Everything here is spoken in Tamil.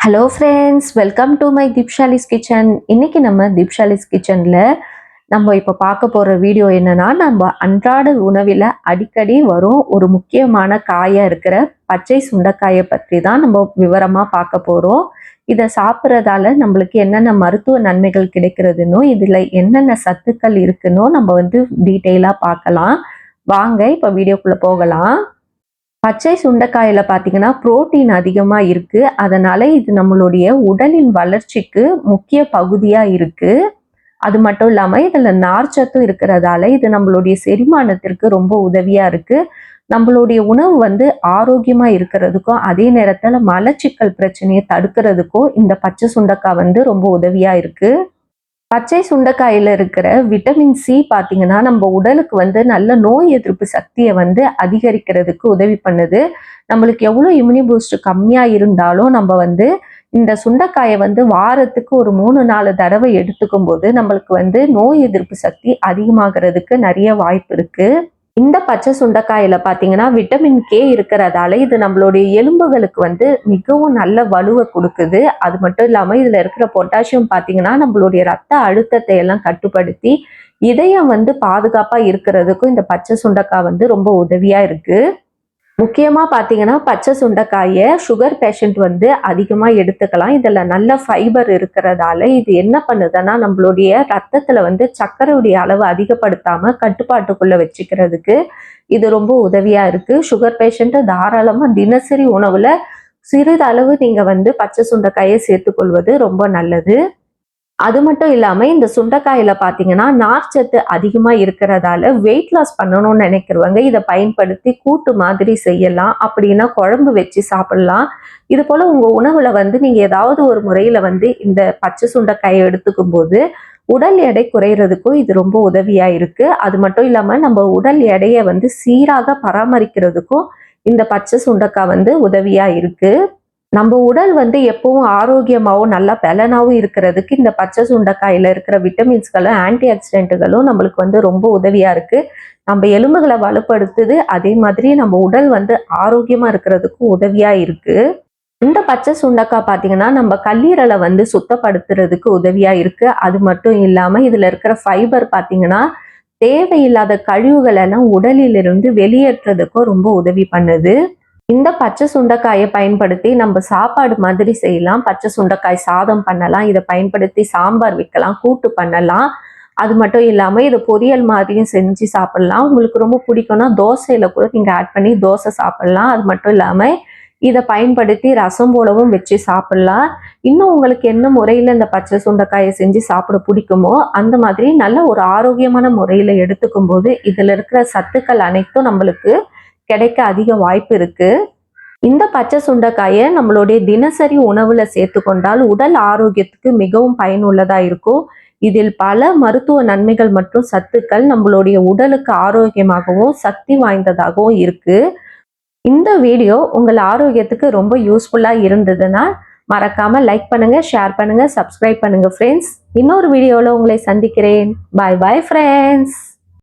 Hello friends welcome to my Deepshali's kitchen இன்னைக்கு நம்ம தீப்ஷாலிஸ் கிச்சனில் நம்ம இப்போ பார்க்க போகிற வீடியோ என்னன்னா நம்ம அன்றாட உணவில் அடிக்கடி வரும் ஒரு முக்கியமான காயாக இருக்கிற பச்சை சுண்டைக்காயை பற்றி தான் நம்ம விவரமாக பார்க்க போகிறோம் இதை சாப்பிட்றதால நம்மளுக்கு என்னென்ன மருத்துவ நன்மைகள் கிடைக்கிறதுனோ இதில் என்னென்ன சத்துக்கள் இருக்குன்னோ நம்ம வந்து டீட்டெயிலாக பார்க்கலாம். வாங்க இப்போ வீடியோக்குள்ளே போகலாம். பச்சை சுண்டைக்காயில் பார்த்தீங்கன்னா புரோட்டீன் அதிகமாக இருக்குது அதனால் இது நம்மளுடைய உடலின் வளர்ச்சிக்கு முக்கிய பகுதியாக இருக்குது அது மட்டும் இல்லாமல் இதில் நார்ச்சத்தும் இருக்கிறதால இது நம்மளுடைய செரிமானத்திற்கு ரொம்ப உதவியாக இருக்குது நம்மளுடைய உணவு வந்து ஆரோக்கியமாக இருக்கிறதுக்கும் அதே நேரத்தில் மலச்சிக்கல் பிரச்சனையை தடுக்கிறதுக்கும் இந்த பச்சை சுண்டைக்காய் வந்து ரொம்ப உதவியாக இருக்குது பச்சை சுண்டைக்காயில இருக்கிற விட்டமின் சி பார்த்தீங்கன்னா நம்ம உடலுக்கு வந்து நல்ல நோய் எதிர்ப்பு சக்தியை வந்து அதிகரிக்கிறதுக்கு உதவி பண்ணுது. நம்மளுக்கு எவ்வளோ இம்யூனி பூஸ்ட் கம்மியாக இருந்தாலும் நம்ம வந்து இந்த சுண்டைக்காயை வந்து வாரத்துக்கு ஒரு மூணு நாலு தடவை எடுத்துக்கும் போது நம்மளுக்கு வந்து நோய் எதிர்ப்பு சக்தி அதிகமாகிறதுக்கு நிறைய வாய்ப்பு இருக்குது இந்த பச்சை சுண்டக்காயில பார்த்தீங்கன்னா விட்டமின் கே இருக்கிறதால இது நம்மளுடைய எலும்புகளுக்கு வந்து மிகவும் நல்ல வலுவை கொடுக்குது. அது மட்டும் இல்லாமல் இதில் இருக்கிற பொட்டாசியம் பார்த்தீங்கன்னா நம்மளுடைய ரத்த அழுத்தத்தை எல்லாம் கட்டுப்படுத்தி இதயம் வந்து பாதுகாப்பாக இருக்கிறதுக்கும் இந்த பச்சை சுண்டைக்காய் வந்து ரொம்ப உதவியாக இருக்குது முக்கியமாக பார்த்தீங்கன்னா பச்சை சுண்டைக்காயை சுகர் பேஷண்ட் வந்து அதிகமாக எடுத்துக்கலாம். இதில் நல்ல ஃபைபர் இருக்கிறதால இது என்ன பண்ணுதுன்னா நம்மளுடைய ரத்தத்தில் வந்து சர்க்கரையுடைய அளவு அதிகப்படுத்தாமல் கட்டுப்பாட்டுக்குள்ளே வச்சுக்கிறதுக்கு இது ரொம்ப உதவியாக இருக்குது சுகர் பேஷண்ட்டு தாராளமாக தினசரி உணவில் சிறிதளவு நீங்கள் வந்து பச்சை சுண்டைக்காயை சேர்த்துக்கொள்வது ரொம்ப நல்லது. அது மட்டும் இல்லாமல் இந்த சுண்டைக்காயில் பார்த்தீங்கன்னா நார்ச்சத்து அதிகமாக இருக்கிறதால வெயிட் லாஸ் பண்ணணும்னு நினைக்கிறவங்க இதை பயன்படுத்தி கூட்டு மாதிரி செய்யலாம். அப்படின்னா குழம்பு வச்சு சாப்பிடலாம். இது போல் உங்கள் உணவில் வந்து நீங்கள் ஏதாவது ஒரு முறையில் வந்து இந்த பச்சை சுண்டைக்காயை எடுத்துக்கும் போது உடல் எடை குறையிறதுக்கும் இது ரொம்ப உதவியாக இருக்குது அது மட்டும் இல்லாமல் நம்ம உடல் எடையை வந்து சீராக பராமரிக்கிறதுக்கும் இந்த பச்சை சுண்டக்காய் வந்து உதவியாக இருக்குது நம்ம உடல் வந்து எப்பவும் ஆரோக்கியமாகவும் நல்லா பலனாகவும் இருக்கிறதுக்கு இந்த பச்சை சுண்டைக்காயில் இருக்கிற விட்டமின்ஸ்களும் ஆன்டி ஆக்சிடென்ட்டுகளும் நம்மளுக்கு வந்து ரொம்ப உதவியாக இருக்குது நம்ம எலும்புகளை வலுப்படுத்துது அதே மாதிரி நம்ம உடல் வந்து ஆரோக்கியமாக இருக்கிறதுக்கும் உதவியாக இருக்குது இந்த பச்சை சுண்டக்காய் பார்த்தீங்கன்னா நம்ம கல்லீரலை வந்து சுத்தப்படுத்துறதுக்கு உதவியாக இருக்குது அது மட்டும் இல்லாமல் இதில் இருக்கிற ஃபைபர் பார்த்தீங்கன்னா தேவையில்லாத கழிவுகள் எல்லாம் உடலிலிருந்து வெளியேற்றுறதுக்கும் ரொம்ப உதவி பண்ணுது. இந்த பச்சை சுண்டைக்காயை பயன்படுத்தி நம்ம சாப்பாடு மாதிரி செய்யலாம். பச்சை சுண்டைக்காய் சாதம் பண்ணலாம் இதை பயன்படுத்தி சாம்பார் வைக்கலாம் கூட்டு பண்ணலாம். அது மட்டும் இல்லாமல் இதை பொரியல் மாதிரியும் செஞ்சு சாப்பிட்லாம். உங்களுக்கு ரொம்ப பிடிக்கும்னா தோசையில் கூட நீங்கள் ஆட் பண்ணி தோசை சாப்பிட்லாம். அது மட்டும் இல்லாமல் இதை பயன்படுத்தி ரசம் போலவும் வச்சு சாப்பிட்லாம். இன்னும் உங்களுக்கு என்ன முறையில் இந்த பச்சை சுண்டைக்காயை செஞ்சு சாப்பிட பிடிக்குமோ அந்த மாதிரி நல்ல ஒரு ஆரோக்கியமான முறையில் எடுத்துக்கும் போது இதில் இருக்கிற சத்துக்கள் அனைத்தும் நம்மளுக்கு கிடைக்க அதிக வாய்ப்பு இருக்கு. இந்த பச்சை சுண்டைக்காயை நம்மளுடைய தினசரி உணவுல சேர்த்து கொண்டால் உடல் ஆரோக்கியத்துக்கு மிகவும் பயனுள்ளதா இருக்கும். இதில் பல மருத்துவ நன்மைகள் மற்றும் சத்துக்கள் நம்மளுடைய உடலுக்கு ஆரோக்கியமாகவும் சக்தி வாய்ந்ததாகவும் இருக்கு. இந்த வீடியோ உங்கள் ஆரோக்கியத்துக்கு ரொம்ப யூஸ்ஃபுல்லா இருந்ததுன்னா மறக்காம லைக் பண்ணுங்க ஷேர் பண்ணுங்க சப்ஸ்கிரைப் பண்ணுங்க ஃப்ரெண்ட்ஸ் இன்னொரு வீடியோவில் உங்களை சந்திக்கிறேன். பாய் பாய் ஃப்ரெண்ட்ஸ்